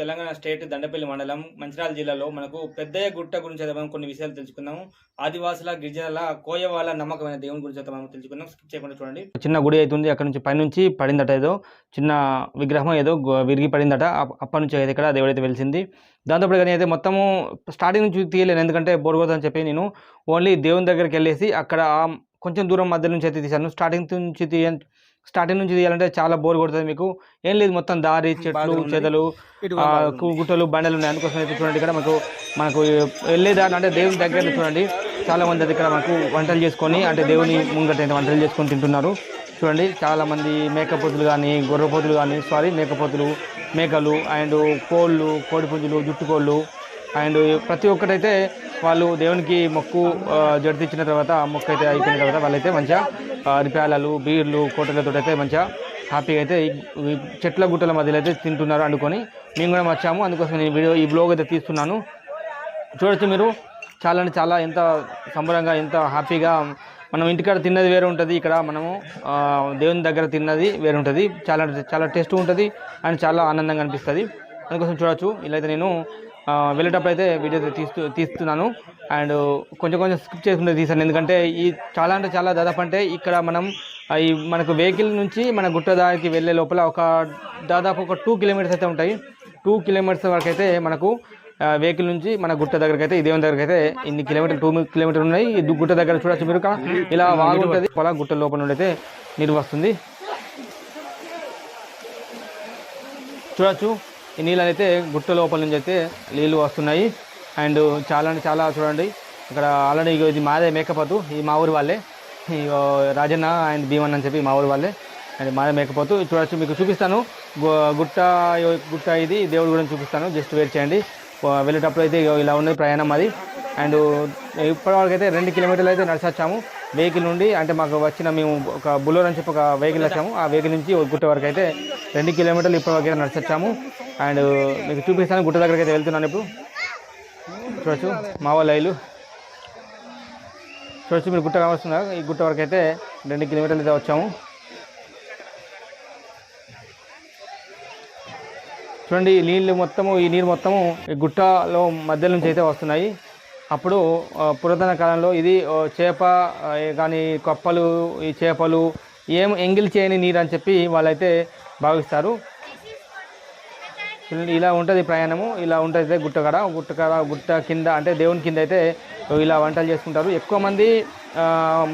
Telangana state Dandepalli మండలం మంచిర్యాల జిల్లాలో మనకు పెద్దయ్య గుట్ట గురించి అయితే మనం కొన్ని విషయాలు తెలుసుకుందాము ఆదివాసుల గిరిజనుల కోయవాళ్ళ నమ్మకమైన దేవుని గురించి అయితే మనం తెలుసుకుందాం స్కిప్ చేయకుండా చూడండి. చిన్న గుడి అవుతుంది అక్కడ నుంచి పైనుంచి పడిందట ఏదో. చిన్న విగ్రహం ఏదో విరిగి పడిందట. అప్పటి నుంచి అయితే ఇక్కడ దేవుడైతే వెలిసింది. దాంతోపాటు కానీ అయితే మొత్తము స్టార్టింగ్ నుంచి తీయలేను ఎందుకంటే బోర్గోదని చెప్పి నేను ఓన్లీ దేవుని దగ్గరికి వెళ్ళేసి అక్కడ కొంచెం దూరం మధ్య నుంచి అయితే తీశాను. స్టార్టింగ్ నుంచి తీయ స్టార్టింగ్ నుంచి తీయాలంటే చాలా బోర్ కొడుతుంది మీకు. ఏం లేదు మొత్తం దారి చెట్లు చెదలు గుట్టలు బండలు ఉన్నాయి. అందుకోసం అయితే చూడండి ఇక్కడ మనకు మనకు వెళ్ళేదాన్ని అంటే దేవుని దగ్గర చూడండి. చాలా మంది అయితే ఇక్కడ మనకు వంటలు చేసుకొని అంటే దేవుని ముంగట వంటలు చేసుకొని తింటున్నారు. చూడండి చాలా మంది మేకపోతులు కానీ గొర్రెపోతులు కానీ సారీ మేకపోతులు మేకలు అండ్ కోళ్ళు కోడిపుంజులు జుట్టుకోళ్ళు అండ్ ప్రతి ఒక్కటైతే వాళ్ళు దేవునికి మొక్కు జడితిచ్చిన తర్వాత మొక్కు అయితే అయిపోయిన తర్వాత వాళ్ళైతే మంచిగా అరిపాలలు బీర్లు కోటలతో అయితే మంచిగా హ్యాపీగా అయితే చెట్ల గుట్టల మధ్యలో అయితే తింటున్నారు అనుకొని మేము కూడా వచ్చాము. అందుకోసం నేను వీడియో ఈ బ్లాగ్ అయితే తీస్తున్నాను. చూడొచ్చు మీరు. చాలా అంటే చాలా ఎంత సంబరంగా ఎంత హ్యాపీగా మనం ఇంటికాడ తిన్నది వేరే ఉంటుంది. ఇక్కడ మనము దేవుని దగ్గర తిన్నది వేరే ఉంటుంది. చాలా అంటే చాలా టేస్ట్ ఉంటుంది. అండ్ చాలా ఆనందంగా అనిపిస్తుంది. అందుకోసం చూడొచ్చు. ఇలా అయితే నేను వెళ్ళేటప్పుడు అయితే వీడియో తీస్తూ తీస్తున్నాను. అండ్ కొంచెం కొంచెం స్కిప్ చేసుకుంటే తీసాను ఎందుకంటే ఈ చాలా అంటే చాలా దాదాపు అంటే ఇక్కడ మనం ఈ మనకు వెహికల్ నుంచి మన గుట్ట దారికి వెళ్ళే లోపల ఒక దాదాపు ఒక టూ కిలోమీటర్స్ అయితే ఉంటాయి. టూ కిలోమీటర్స్ వరకు అయితే మనకు వెహికల్ నుంచి మన గుట్ట దగ్గరికి అయితే ఈ దగ్గరికి అయితే ఇన్ని కిలోమీటర్లు టూ కిలోమీటర్లు ఉన్నాయి. ఇది గుట్ట దగ్గర చూడొచ్చు మీరు ఇలా వాగు ఉంటుంది. పొలా గుట్ట లోపల నుండి అయితే నీరు వస్తుంది. చూడొచ్చు. ఈ నీళ్ళు అయితే గుట్ట లోపల నుంచి అయితే నీళ్ళు వస్తున్నాయి. అండ్ చాలా అంటే చాలా చూడండి ఇక్కడ ఆల్రెడీ ఇది మాదే మేకపోతు ఈ మా ఊరి వాళ్ళే. రాజన్న అండ్ భీమన్ అని చెప్పి మా ఊరి వాళ్ళే. అండ్ మాదే మేకపోతు చూడొచ్చు మీకు చూపిస్తాను. గుట్ట గుట్ట ఇది దేవుడి గురించి చూపిస్తాను. జస్ట్ వెయిట్ చేయండి. వెళ్ళేటప్పుడు అయితే ఇలా ఉన్నది ప్రయాణం అది. అండ్ ఇప్పటివరకు అయితే రెండు కిలోమీటర్లు అయితే నడిచొచ్చాము. వెహికల్ నుండి అంటే మాకు వచ్చిన మేము ఒక బుల్లో అని చెప్పి ఒక వెహికల్ వచ్చాము ఆ వెహికల్ నుంచి ఒక గుట్ట వరకు అయితే రెండు కిలోమీటర్లు ఇప్పటివరకు అయితే నడిచొచ్చాము. అండ్ మీకు చూపిస్తాను గుట్ట దగ్గరికి అయితే వెళ్తున్నాను ఇప్పుడు. చూడొచ్చు మా లైలు చూడొచ్చు మీరు గుట్ట కావస్తున్నారు ఈ గుట్ట వరకు అయితే రెండు కిలోమీటర్లు అయితే వచ్చాము. చూడండి ఈ నీళ్ళు మొత్తము ఈ నీరు మొత్తము ఈ గుట్టలో మధ్య నుంచి అయితే వస్తున్నాయి. అప్పుడు పురాతన కాలంలో ఇది చేప కానీ కప్పలు ఈ చేపలు ఏం ఎంగిల్ చేయని నీరు అని చెప్పి వాళ్ళైతే భావిస్తారు. ఇలా ఉంటుంది ప్రయాణము ఇలా ఉంటుంది గుట్ట గుట్టకడ గుట్ట గుట్ట కింద అంటే దేవుని కింద అయితే ఇలా వంటలు చేసుకుంటారు. ఎక్కువ మంది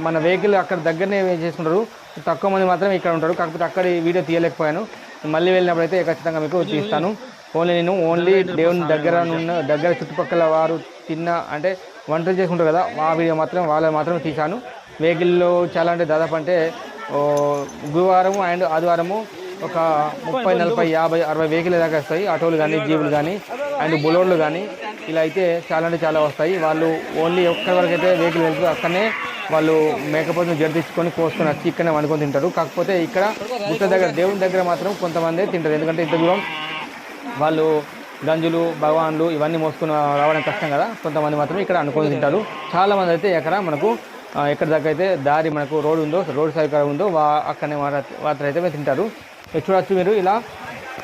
మన వెహికల్ అక్కడ దగ్గరనే చేసుకుంటారు. తక్కువ మంది మాత్రమే ఇక్కడ ఉంటారు. కాకపోతే అక్కడ వీడియో తీయలేకపోయాను. మళ్ళీ వెళ్ళినప్పుడు అయితే ఖచ్చితంగా మీకు తీస్తాను. ఓన్లీ నేను ఓన్లీ దేవుని దగ్గర ఉన్న దగ్గర చుట్టుపక్కల వారు తిన్న అంటే వంటలు చేసుకుంటారు కదా ఆ వీడియో మాత్రం వాళ్ళ మాత్రం తీశాను. వెహికల్లో చాలా అంటే దాదాపు అంటే గురువారము గురువారం అండ్ ఆదివారము ఒక ముప్పై నలభై యాభై అరవై వెహికల్ దాకా వస్తాయి. ఆటోలు కానీ జీపులు కానీ అండ్ బులోర్లు కానీ ఇలా అయితే చాలా అంటే చాలా వస్తాయి. వాళ్ళు ఓన్లీ ఒక్కరి వరకు అయితే వెహికల్ వెళ్తూ అక్కడనే వాళ్ళు మేకపోతుని జడిపించుకొని కోసుకొని వచ్చి ఇక్కడనే వండుకొని తింటారు. కాకపోతే ఇక్కడ గుట్ట దగ్గర దేవుని దగ్గర మాత్రం కొంతమంది తింటారు. ఎందుకంటే ఇంత దూరం వాళ్ళు గంజులు భగవాన్లు ఇవన్నీ మోసుకుని రావడం కష్టం కదా. కొంతమంది మాత్రం ఇక్కడ అనుకొని తింటారు. చాలామంది అయితే ఎక్కడ మనకు ఎక్కడి దాకా అయితే దారి మనకు రోడ్ ఉందో రోడ్ సౌకర్యం ఉందో వా అక్కడనే వాటర్ అయితే తింటారు. చూడవచ్చు చూడొచ్చు మీరు ఇలా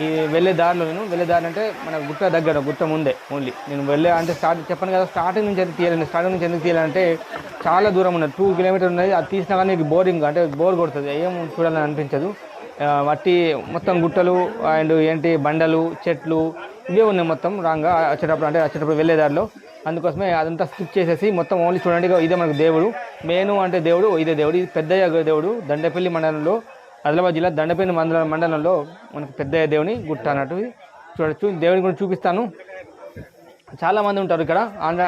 ఈ వెళ్ళే దారిలో నేను వెళ్ళే దారి అంటే మన గుట్ట దగ్గర గుట్ట ముందే ఓన్లీ నేను వెళ్ళే అంటే స్టార్ట్ చెప్పాను కదా స్టార్టింగ్ నుంచి అయితే తీయాలండి స్టార్టింగ్ నుంచి ఎందుకు తీయాలంటే చాలా దూరం ఉన్నది. టూ కిలోమీటర్ ఉన్నది. అది తీసినా కానీ నీకు బోరింగ్ అంటే బోర్ కొడుతుంది. ఏం చూడాలని అనిపించదు. మట్టి మొత్తం గుట్టలు అండ్ ఏంటి బండలు చెట్లు ఇవే ఉన్నాయి మొత్తం రాంగా వచ్చేటప్పుడు అంటే వచ్చేటప్పుడు వెళ్ళే దారిలో. అందుకోసమే అదంతా స్కిప్ చేసేసి మొత్తం ఓన్లీ చూడండి. ఇదే మనకు దేవుడు. మేను అంటే దేవుడు ఇదే దేవుడు. ఇది పెద్దయ్య దేవుడు దండపల్లి మండలంలో ఆదిలాబాద్ జిల్లా దండపేని మండల మండలంలో మనకు పెద్దయ్య దేవుని గుట్ట అన్నట్టు చూడొచ్చు దేవుని కూడా చూపిస్తాను. చాలా మంది ఉంటారు ఇక్కడ.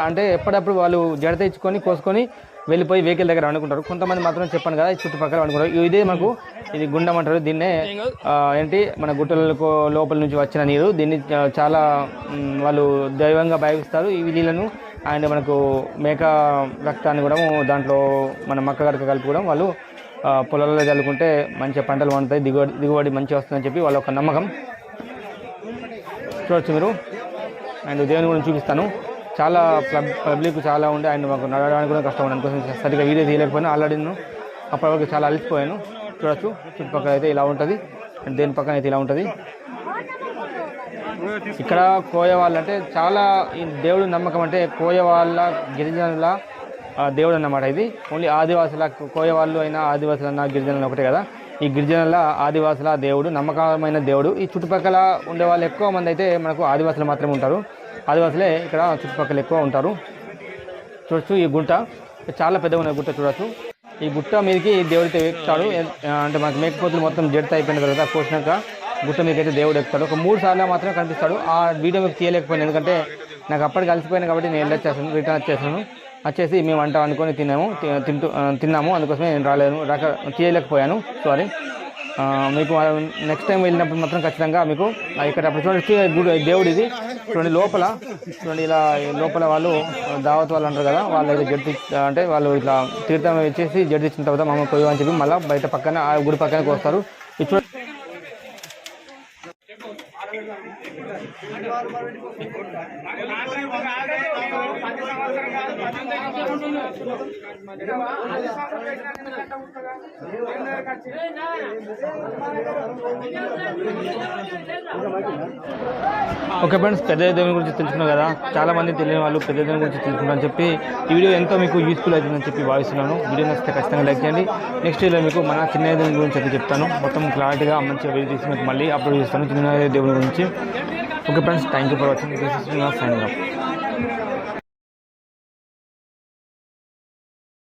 అంటే ఎప్పుడప్పుడు వాళ్ళు జడ తెచ్చుకొని కోసుకొని వెళ్ళిపోయి వెహికల్ దగ్గర వండుకుంటారు. కొంతమంది మాత్రం చెప్పాను కదా చుట్టుపక్కల వండుకుంటారు. ఇదే మనకు ఇది గుండం అంటారు. దీన్నే ఏంటి మన గుట్టలకు లోపల నుంచి వచ్చిన నీరు. దీన్ని చాలా వాళ్ళు దైవంగా భావిస్తారు. ఈ నీళ్ళను అండ్ మనకు మేక రక్తాన్ని కూడా దాంట్లో మన మక్క గడక కలిపి కూడా వాళ్ళు పొలాల్లో చల్లుకుంటే మంచిగా పంటలు పండుతాయి దిగుబడి దిగుబడి మంచిగా వస్తుందని చెప్పి వాళ్ళ ఒక నమ్మకం. చూడవచ్చు మీరు. అండ్ దేవుని కూడా చూపిస్తాను. చాలా పబ్లిక్ చాలా ఉండే అండ్ మాకు నడవడానికి కూడా కష్టం ఉంది అందుకోసం సరిగ్గా వీడియో తీయలేకపోయినా ఆల్రెడీ నేను అప్పటివరకు చాలా అలసిపోయాను. చూడొచ్చు. చుట్టుపక్కల అయితే ఇలా ఉంటుంది. అండ్ దేని పక్కన అయితే ఇలా ఉంటుంది. ఇక్కడ కోయవాళ్ళు అంటే చాలా ఈ దేవుడు నమ్మకం అంటే కోయ వాళ్ళ గిరిజనుల దేవుడు అన్నమాట ఇది. ఓన్లీ ఆదివాసుల కోయ వాళ్ళు అయినా ఆదివాసులు అన్న గిరిజనులు ఒకటే కదా. ఈ గిరిజనుల ఆదివాసుల దేవుడు నమ్మకమైన దేవుడు. ఈ చుట్టుపక్కల ఉండే వాళ్ళు ఎక్కువ మంది అయితే మనకు ఆదివాసులు మాత్రమే ఉంటారు. ఆదివాసులే ఇక్కడ చుట్టుపక్కల ఎక్కువ ఉంటారు. చూడొచ్చు ఈ గుంట చాలా పెద్దగా ఉన్న గుట్ట చూడొచ్చు. ఈ గుట్ట మీదకి దేవుడితో ఎక్కుతాడు. అంటే మనకు మేకపోతులు మొత్తం జడిత అయిపోయిన తర్వాత కోసినాక గుట్ట మీదకైతే అయితే దేవుడు ఎక్కుతాడు. ఒక మూడు సార్లు మాత్రమే కనిపిస్తాడు. ఆ వీడియో మీకు తీయలేకపోయాను ఎందుకంటే నాకు అప్పటికి కలిసిపోయాను కాబట్టి నేను వెళ్ళొచ్చేసాను రిటర్న్ వచ్చేసాను వచ్చేసి మేము వంట అనుకొని తిన్నాము తి- తింటూ తిన్నాము. అందుకోసమే నేను రాలేను రాక తీయలేకపోయాను. సారీ మీకు నెక్స్ట్ టైం వెళ్ళినప్పుడు మాత్రం ఖచ్చితంగా మీకు ఇక్కడ అప్పుడు చూడండి గుడి దేవుడు ఇది చూడండి లోపల చూడండి ఇలా లోపల వాళ్ళు దావత్ వాళ్ళు అంటారు కదా వాళ్ళు అయితే అంటే వాళ్ళు ఇట్లా తీర్థం ఇచ్చేసి జడ్ది ఇచ్చిన తర్వాత మమ్మల్ని కొయ్యమని చెప్పి మళ్ళీ బయట పక్కన ఆ గుడి పక్కనకి వస్తారు. ఇది చూడండి. సంవత్సరం ఓకే ఫ్రెండ్స్ పెద్ద దేవుని గురించి తెలుసుకున్నాం కదా. చాలా మంది తెలియని వాళ్ళు పెద్ద దేవుని గురించి తెలుసుకున్నారని చెప్పి ఈ వీడియో ఎంతో మీకు యూస్ఫుల్ అవుతుందని చెప్పి భావిస్తున్నాను. వీడియో నచ్చితే ఖచ్చితంగా లైక్ చేయండి. నెక్స్ట్ ఇలా మీకు మన చిన్న దేవుని గురించి అయితే చెప్తాను. మొత్తం క్లారిటీగా మంచిగా వీడియో తీసి మీకు మళ్ళీ అప్లోడ్ చేస్తాను చిన్న దేవుని గురించి. Okay friends thank you for watching sign up